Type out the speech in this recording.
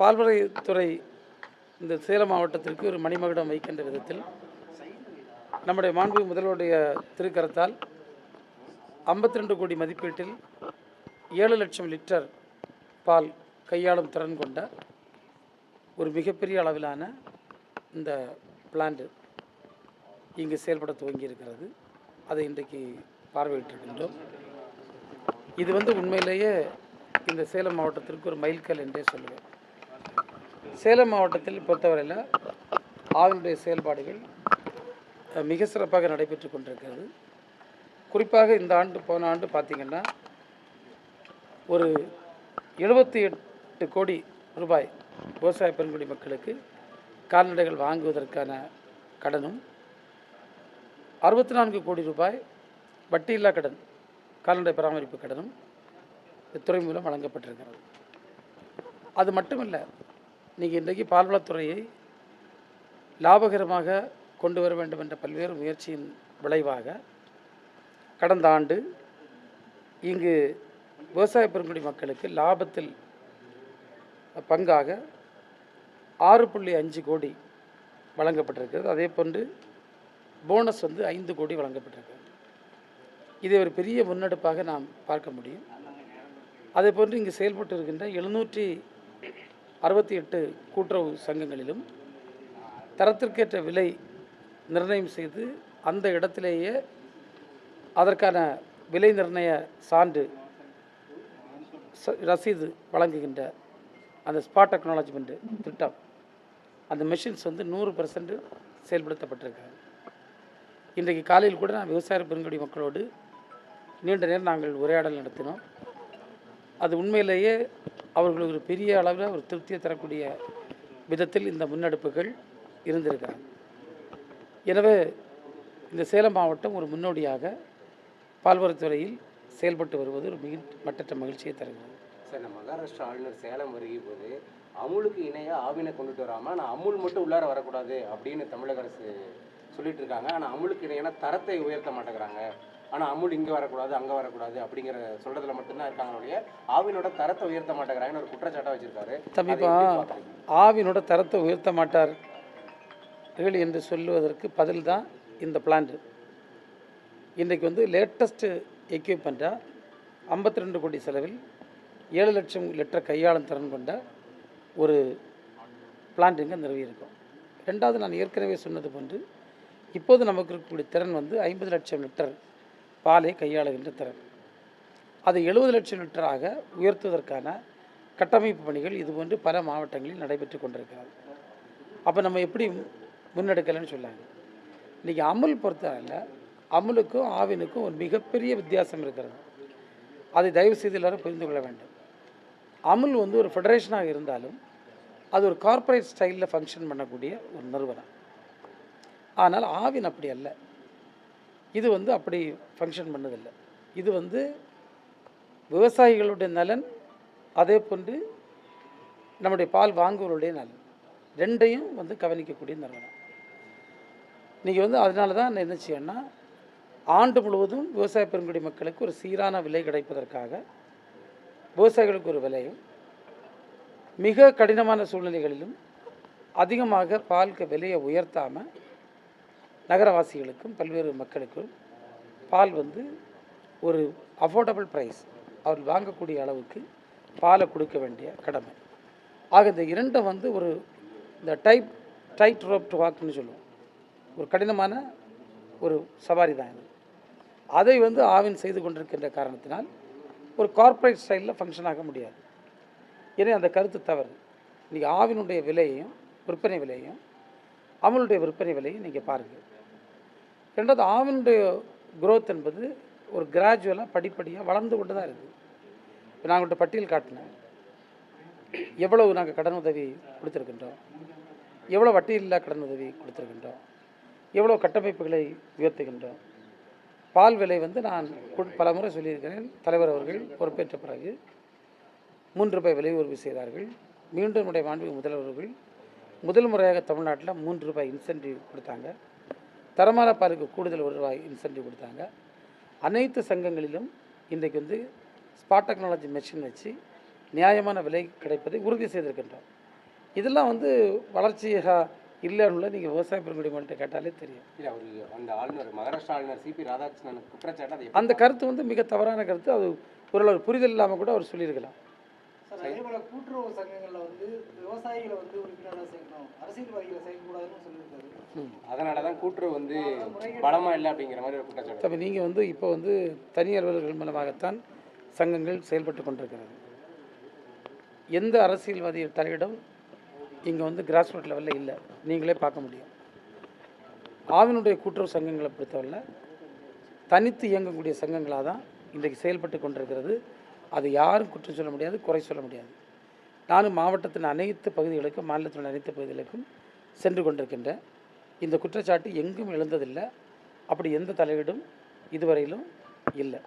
பால்வரைத்துறை இந்த சேலம் மாவட்டத்திற்கு ஒரு மணிமகுடம் வைக்கின்ற விதத்தில் நம்முடைய மாண்பு முதல்வருடைய திருக்கரத்தால் 52 கோடி மதிப்பீட்டில் ஏழு லட்சம் லிட்டர் பால் கையாளும் திறன் கொண்ட ஒரு மிகப்பெரிய அளவிலான இந்த பிளான்ட் இங்கு செயல்பட துவங்கி இருக்கிறது அதை இன்றைக்கு பார்வையிட்டிருக்கின்றோம். இது வந்து உண்மையிலேயே இந்த சேலம் மாவட்டத்திற்கு ஒரு மைல்கல் என்றே சொல்லுவேன். சேலம் மாவட்டத்தில் பொறுத்தவரையில் ஆவினுடைய செயல்பாடுகள் மிக சிறப்பாக நடைபெற்று கொண்டிருக்கிறது. குறிப்பாக இந்த ஆண்டு போன ஆண்டு பார்த்திங்கன்னா ஒரு எழுபத்தி எட்டு கோடி ரூபாய் விவசாய பெருங்குடி மக்களுக்கு கால்நடைகள் வாங்குவதற்கான கடனும் அறுபத்தி நான்கு கோடி ரூபாய் வட்டியில்லா கடன் கால்நடை பராமரிப்பு கடனும் இந்த துறை மூலம் வழங்கப்பட்டிருக்கிறது. அது மட்டுமல்ல நீங்கள் இன்றைக்கு பால்வளத்துறையை லாபகரமாக கொண்டு வர வேண்டும் என்ற பல்வேறு முயற்சியின் விளைவாக கடந்த ஆண்டு இங்கு விவசாய பெருங்குடி மக்களுக்கு லாபத்தில் பங்காக ஆறு புள்ளி அஞ்சு கோடி வழங்கப்பட்டிருக்கிறது. அதே போன்று போனஸ் வந்து ஐந்து கோடி வழங்கப்பட்டிருக்கிறது. இதை ஒரு பெரிய முன்னெடுப்பாக நாம் பார்க்க முடியும். அதே போன்று இங்கு செயல்பட்டு இருக்கின்ற எழுநூற்றி அறுபத்தி எட்டு கூட்டுறவு சங்கங்களிலும் தரத்திற்கேற்ற விலை நிர்ணயம் செய்து அந்த இடத்திலேயே அதற்கான விலை நிர்ணய சான்று ச- ரசீது வழங்குகின்ற அந்த ஸ்பாட் டெக்னாலஜிமெண்ட் திட்டம். அந்த மெஷின்ஸ் வந்து நூறு பர்சன்ட் செயல்படுத்தப்பட்டிருக்கிறது இன்றைக்கு காலையில் கூட நான் விவசாய பெருங்குடி மக்களோடு நீண்ட நேரம் நாங்கள் உரையாடல் நடத்தினோம். அது உண்மையிலேயே அவர்களுக்கு ஒரு பெரிய அளவில் ஒரு திருப்தியை தரக்கூடிய விதத்தில் இந்த முன்னெடுப்புகள் இருந்திருக்கிறாங்க எனவே இந்த சேலம் மாவட்டம் ஒரு முன்னோடியாக பால்வரத்துறையில் செயல்பட்டு வருவது ஒரு மிக மட்டற்ற மகிழ்ச்சியை தருகிறது. சார் நம்ம மகாராஷ்டிரா ஆளுநர் சேலம் வருகை போது அமுலுக்கு இணையாக ஆவினை கொண்டுட்டு வராமல் ஆனால் அமுல் மட்டும் உள்ளார வரக்கூடாது அப்படின்னு தமிழக அரசு சொல்லிட்டு இருக்காங்க. ஆனால் அமுலுக்கு இணையான தரத்தை உயர்த்த மாட்டேங்கிறாங்க. ஆனால் அமுல் இங்கே வரக்கூடாது அங்கே வரக்கூடாது அப்படிங்கிற சொல்றதுல மட்டும்தான் இருக்காங்க ஒழிய ஆவினோட தரத்தை உயர்த்த மாட்டேங்கிறாங்கன்னு ஒரு குற்றச்சாட்டை வச்சிருக்காரு. தம்பி அதை இப்போ எப்படி பார்க்கறீங்க? ஆவினோட தரத்தை உயர்த்த மாட்டார்கள் என்று சொல்லுவதற்கு பதில் தான் இந்த பிளான்ட் இன்றைக்கு வந்து லேட்டஸ்ட்டு எக்யூப்மெண்ட்டாக ஐம்பத்தி ரெண்டு கோடி செலவில் ஏழு லட்சம் லிட்டர் கையாளும் திறன் கொண்ட ஒரு பிளான்ட் இங்கே நிறுவியிருக்கோம் ரெண்டாவது நான் ஏற்கனவே சொன்னது போன்று இப்போது நமக்கு இருக்கக்கூடிய திறன் வந்து ஐம்பது லட்சம் லிட்டர் பாலை கையாளுகின்ற திறன். அதை எழுபது லட்சம் லிட்டராக உயர்த்துவதற்கான கட்டமைப்பு பணிகள் இதுபோன்று பல மாவட்டங்களில் நடைபெற்று கொண்டிருக்கிறது. அப்போ நம்ம எப்படி முன்னெடுக்கலைன்னு சொல்லாங்க இன்றைக்கி அமுல் பொறுத்தவரையில் அமுலுக்கும் ஆவினுக்கும் ஒரு மிகப்பெரிய வித்தியாசம் இருக்கிறது. அதை தயவு செய்து எல்லோரும் புரிந்து கொள்ள வேண்டும். அமுல் வந்து ஒரு ஃபெடரேஷனாக இருந்தாலும் அது ஒரு கார்ப்பரேட் ஸ்டைலில் ஃபங்க்ஷன் பண்ணக்கூடிய ஒரு நிறுவனம். ஆனால் ஆவின் அப்படி அல்ல. இது வந்து அப்படி ஃபங்க்ஷன் பண்ணதில்லை. இது வந்து விவசாயிகளுடைய நலன் அதே போன்று நம்முடைய பால் வாங்குவவருடைய நலன். ரெண்டையும் வந்து கவனிக்கக்கூடிய நிறுவனம். நீங்கள் வந்து அதனால தான் நான் என்ன செய்யணும்னா ஆண்டு முழுவதும் விவசாய பெருங்குடி மக்களுக்கு ஒரு சீரான விலை கிடைப்பதற்காக விவசாயிகளுக்கு ஒரு விலையும் மிக கடினமான சூழ்நிலைகளிலும் அதிகமாக பாலுக்கு விலையை உயர்த்தாமல் நகரவாசிகளுக்கும் பல்வேறு மக்களுக்கும் பால் வந்து ஒரு அஃபோர்டபுள் ப்ரைஸ் அவர் வாங்கக்கூடிய அளவுக்கு பாலை கொடுக்க வேண்டிய கடமை. ஆக இந்த இரண்டும் வந்து ஒரு இந்த டைப் டைட் ரோப் டு வாக்குன்னு சொல்லுவோம். ஒரு கடினமான ஒரு சவாரி தான் இது. அதை வந்து ஆவின் செய்து கொண்டிருக்கின்ற காரணத்தினால் ஒரு கார்ப்பரேட் ஸ்டைலில் ஃபங்க்ஷன் ஆக முடியாது. ஏன்னா அந்த கருத்து தவறு. இன்றைக்கி ஆவினுடைய விலையையும் விற்பனை விலையையும் அவனுடைய விற்பனை விலையும் நீங்கள் பாருங்கள் ரெண்டாவது ஆவினுடைய குரோத் என்பது ஒரு கிராஜுவலாக படிப்படியாக வளர்ந்து கொண்டு தான் இருக்குது இப்போ நான் உங்கள்கிட்ட பட்டியல் காட்டினேன். எவ்வளவு நாங்கள் கடன் உதவி கொடுத்துருக்கின்றோம்? எவ்வளோ வட்டியில்லா கடன் உதவி கொடுத்துருக்கின்றோம்? எவ்வளோ கட்டமைப்புகளை உயர்த்துகின்றோம்? பால் விலை வந்து நான் பல முறை சொல்லியிருக்கிறேன். தலைவர் அவர்கள் பொறுப்பேற்ற பிறகு மூன்று ரூபாய் விலை உயர்வு செய்தார்கள். மீண்டும் நம்முடைய மாண்பு முதல்வர்கள் முதல் முறையாக தமிழ்நாட்டில் மூன்று ரூபாய் இன்சென்டிவ் கொடுத்தாங்க. தரமான பாலுக்கு கூடுதல் ஒரு ரூபாய் இன்சென்டிவ் கொடுத்தாங்க. அனைத்து சங்கங்களிலும் இன்றைக்கு வந்து ஸ்பாட் டெக்னாலஜி மெஷின் வச்சு நியாயமான விலை கிடைப்பதை உறுதி செய்திருக்கின்றோம். இதெல்லாம் வந்து வளர்ச்சியாக இல்லைன்னு நீங்கள் விவசாய பெருங்குடி மக்கள்கிட்ட கேட்டாலே தெரியும். இல்லை அவரு அந்த ஆளுநர் மகாராஷ்டிரா ஆளுநர் சிபி ராதாகிருஷ்ணன் குற்றச்சாட்டு அது அந்த கருத்து வந்து மிக தவறான கருத்து. அது ஓரளவு புரிதல் இல்லாமல் கூட அவர் சொல்லியிருக்கலாம். சார் அதே போல கூட்டுறவு சங்கங்களில் வந்து விவசாயிகளை வந்து உறுப்பினராக சேர்க்கணும். அரசியல்வாதிகளை சேர்க்கக்கூடாதுன்னு சொல்லியிருக்காரு. அதனால தான் கூட்டுறவு வந்து பலமா இல்லை அப்படிங்கிற மாதிரி ஒரு குற்றச்சாட்டு. அப்போ நீங்கள் வந்து இப்போ வந்து தனி அலுவலர்கள் மூலமாகத்தான் சங்கங்கள் செயல்பட்டு கொண்டிருக்கிறது. எந்த அரசியல்வாதி தலையிடம் இங்கே வந்து கிராஸ் ரூட் லெவலில் இல்லை? நீங்களே பார்க்க முடியும். ஆவினுடைய கூட்டுறவு சங்கங்களை பொறுத்தவரை தனித்து இயங்கக்கூடிய சங்கங்களாக தான் இன்றைக்கு செயல்பட்டு கொண்டிருக்கிறது. அது யாரும் குற்றம் சொல்ல முடியாது குறை சொல்ல முடியாது. நானும் மாவட்டத்தின் அனைத்து பகுதிகளுக்கும் மாநிலத்தின் அனைத்து பகுதிகளுக்கும் சென்று கொண்டிருக்கின்றேன். இந்த குற்றச்சாட்டு எங்கும் எழுந்ததில்லை. அப்படி எந்த தலையீடும் இதுவரையிலும் இல்லை.